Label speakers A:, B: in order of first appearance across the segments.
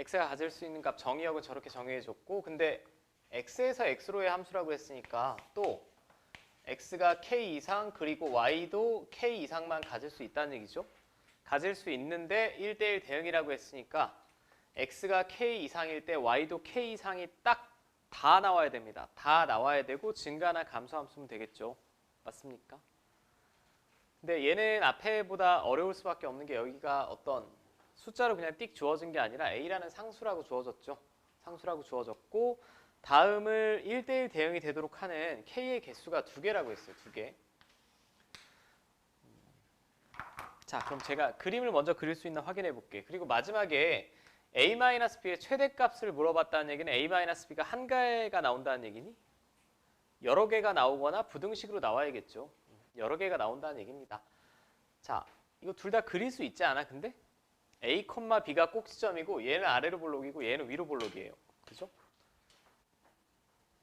A: x가 가질 수 있는 값 정의역은 저렇게 정의해줬고 근데 x에서 x로의 함수라고 했으니까 또 x가 k 이상 그리고 y도 k 이상만 가질 수 있다는 얘기죠. 가질 수 있는데 1대1 대응이라고 했으니까 x가 k 이상일 때 y도 k 이상이 딱 다 나와야 됩니다. 다 나와야 되고 증가나 감소함수면 되겠죠. 맞습니까? 근데 얘는 앞에보다 어려울 수밖에 없는 게 여기가 어떤 숫자로 그냥 띡 주어진 게 아니라 a라는 상수라고 주어졌죠. 상수라고 주어졌고 다음을 1대1 대응이 되도록 하는 k의 개수가 두 개라고 했어요. 두 개. 자, 그럼 제가 그림을 먼저 그릴 수 있나 확인해 볼게. 그리고 마지막에 a-b의 최대값을 물어봤다는 얘기는 a-b가 한 개가 나온다는 얘기니? 여러 개가 나오거나 부등식으로 나와야겠죠. 여러 개가 나온다는 얘기입니다. 자, 이거 둘 다 그릴 수 있지 않아? 근데 a, b가 꼭지점이고 얘는 아래로 볼록이고 얘는 위로 볼록이에요. 그죠?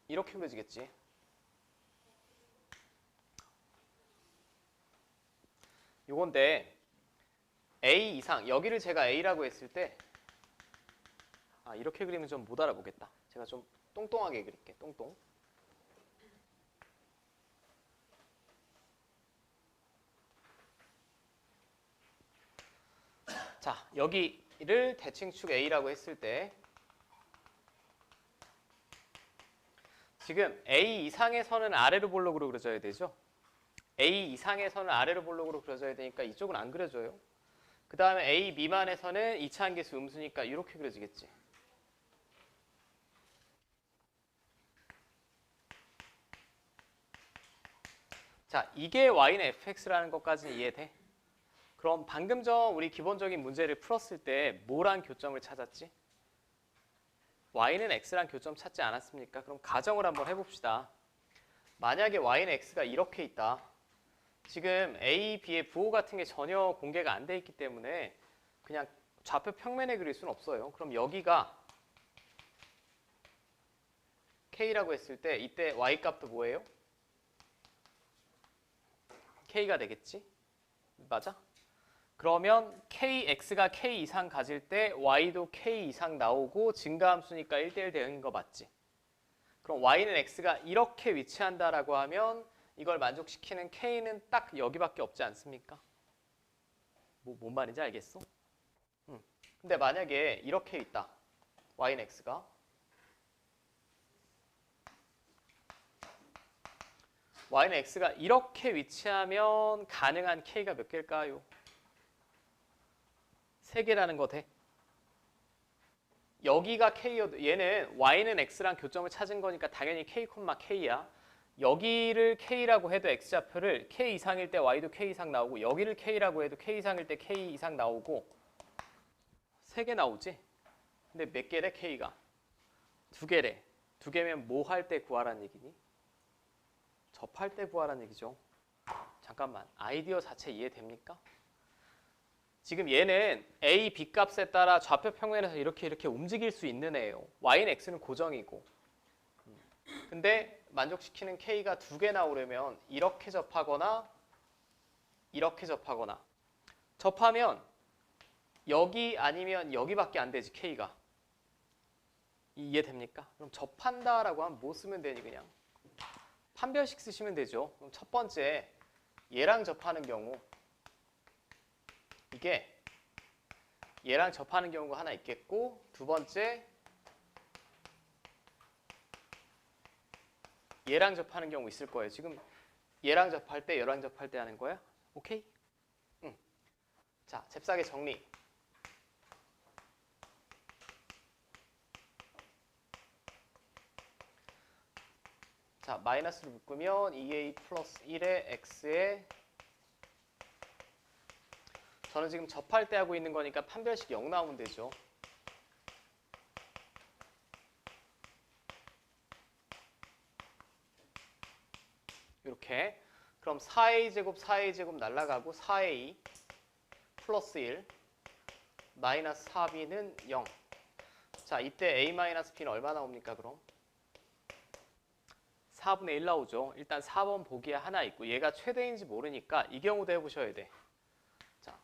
A: 이렇게 그려지겠지. 요건데 a 이상 여기를 제가 a라고 했을 때 아, 이렇게 그리면 좀 못 알아보겠다. 제가 좀 똥똥하게 그릴게. 똥똥. 자, 여기를 대칭축 A라고 했을 때 지금 A 이상의 선은 아래로 볼록으로 그려져야 되죠. A 이상의 선은 아래로 볼록으로 그려져야 되니까 이쪽은 안 그려져요. 그 다음에 A 미만의 선은 이차함계수 음수니까 이렇게 그려지겠지. 자, 이게 y는 fx라는 것까지는 이해돼? 그럼 방금 전 우리 기본적인 문제를 풀었을 때 뭐란 교점을 찾았지? y는 x란 교점 찾지 않았습니까? 그럼 가정을 한번 해봅시다. 만약에 y는 x가 이렇게 있다. 지금 a, b의 부호 같은 게 전혀 공개가 안 돼 있기 때문에 그냥 좌표 평면에 그릴 수는 없어요. 그럼 여기가 k라고 했을 때 이때 y 값도 뭐예요? k가 되겠지? 맞아? 그러면 kx가 k 이상 가질 때 y도 k 이상 나오고 증가함수니까 1대1 대응인 거 맞지? 그럼 y는 x가 이렇게 위치한다라고 하면 이걸 만족시키는 k는 딱 여기밖에 없지 않습니까? 뭐, 뭔 말인지 알겠어? 응. 근데 만약에 이렇게 있다. y는 x가 y는 x가 이렇게 위치하면 가능한 k가 몇 개일까요? 세 개라는 거 돼. 여기가 k여도 얘는 y는 x랑 교점을 찾은 거니까 당연히 k, k야. 여기를 k라고 해도 x좌표를 k 이상일 때 y도 k 이상 나오고 여기를 k라고 해도 k 이상일 때 k 이상 나오고 세개 나오지? 근데 몇 개래 k가? 두 개래. 두 개면 뭐 할 때 구하라는 얘기니? 접할 때 구하라는 얘기죠. 잠깐만. 아이디어 자체 이해됩니까? 지금 얘는 a, b 값에 따라 좌표 평면에서 이렇게 이렇게 움직일 수 있는 애예요. y는 x는 고정이고. 근데 만족시키는 k가 두 개 나오려면 이렇게 접하거나 이렇게 접하거나 접하면 여기 아니면 여기밖에 안 되지 k가. 이해됩니까? 그럼 접한다라고 하면 뭐 쓰면 되니 그냥? 판별식 쓰시면 되죠. 그럼 첫 번째 얘랑 접하는 경우 이게 얘랑 접하는 경우가 하나 있겠고 두 번째 얘랑 접하는 경우 있을 거예요. 지금 얘랑 접할 때 얘랑 접할 때 하는 거야? 오케이? 응. 자, 잽싸게 정리. 자, 마이너스를 묶으면 2a 플러스 1의 x에 저는 지금 접할 때 하고 있는 거니까 판별식 0 나오면 되죠. 이렇게 그럼 4a 제곱 4a 제곱 날라가고 4a 플러스 1 마이너스 4b는 0. 자 이때 a 마이너스 b는 얼마 나옵니까 그럼? 4분의 1 나오죠. 일단 4번 보기에 하나 있고 얘가 최대인지 모르니까 이 경우도 해보셔야 돼. 자,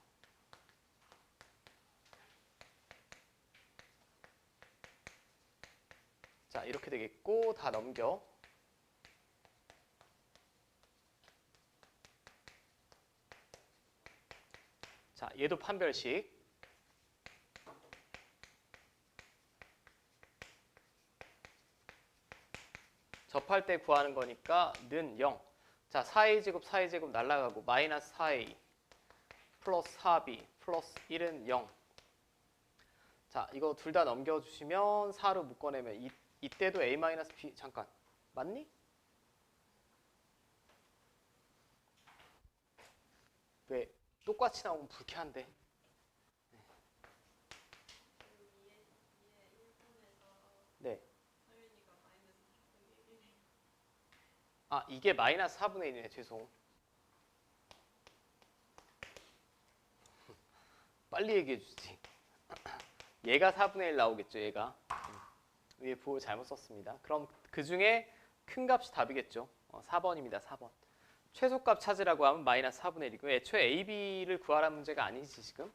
A: 자, 이렇게 되겠고 다 넘겨. 자, 얘도 판별식. 접할 때 구하는 거니까 는 0. 자, 4a 제곱 4a 제곱 날라가고 마이너스 4a 플러스 4b 플러스 1은 0. 자, 이거 둘 다 넘겨주시면 4로 묶어내면 이, 이때도 a 마이너스 b 잠깐 맞니? 왜 똑같이 나오면 불쾌한데? 네. 아 이게 마이너스 4분의 1이네 죄송. 빨리 얘기해 주지. 얘가 4분의 1 나오겠죠, 얘가. 음. 위에 부호 잘못 썼습니다. 그럼 그 중에 큰 값이 답이겠죠. 어, 4번입니다, 4번. 최소값 찾으라고 하면 마이너스 4분의 1이고 애초에 A, B를 구하라는 문제가 아니지 지금.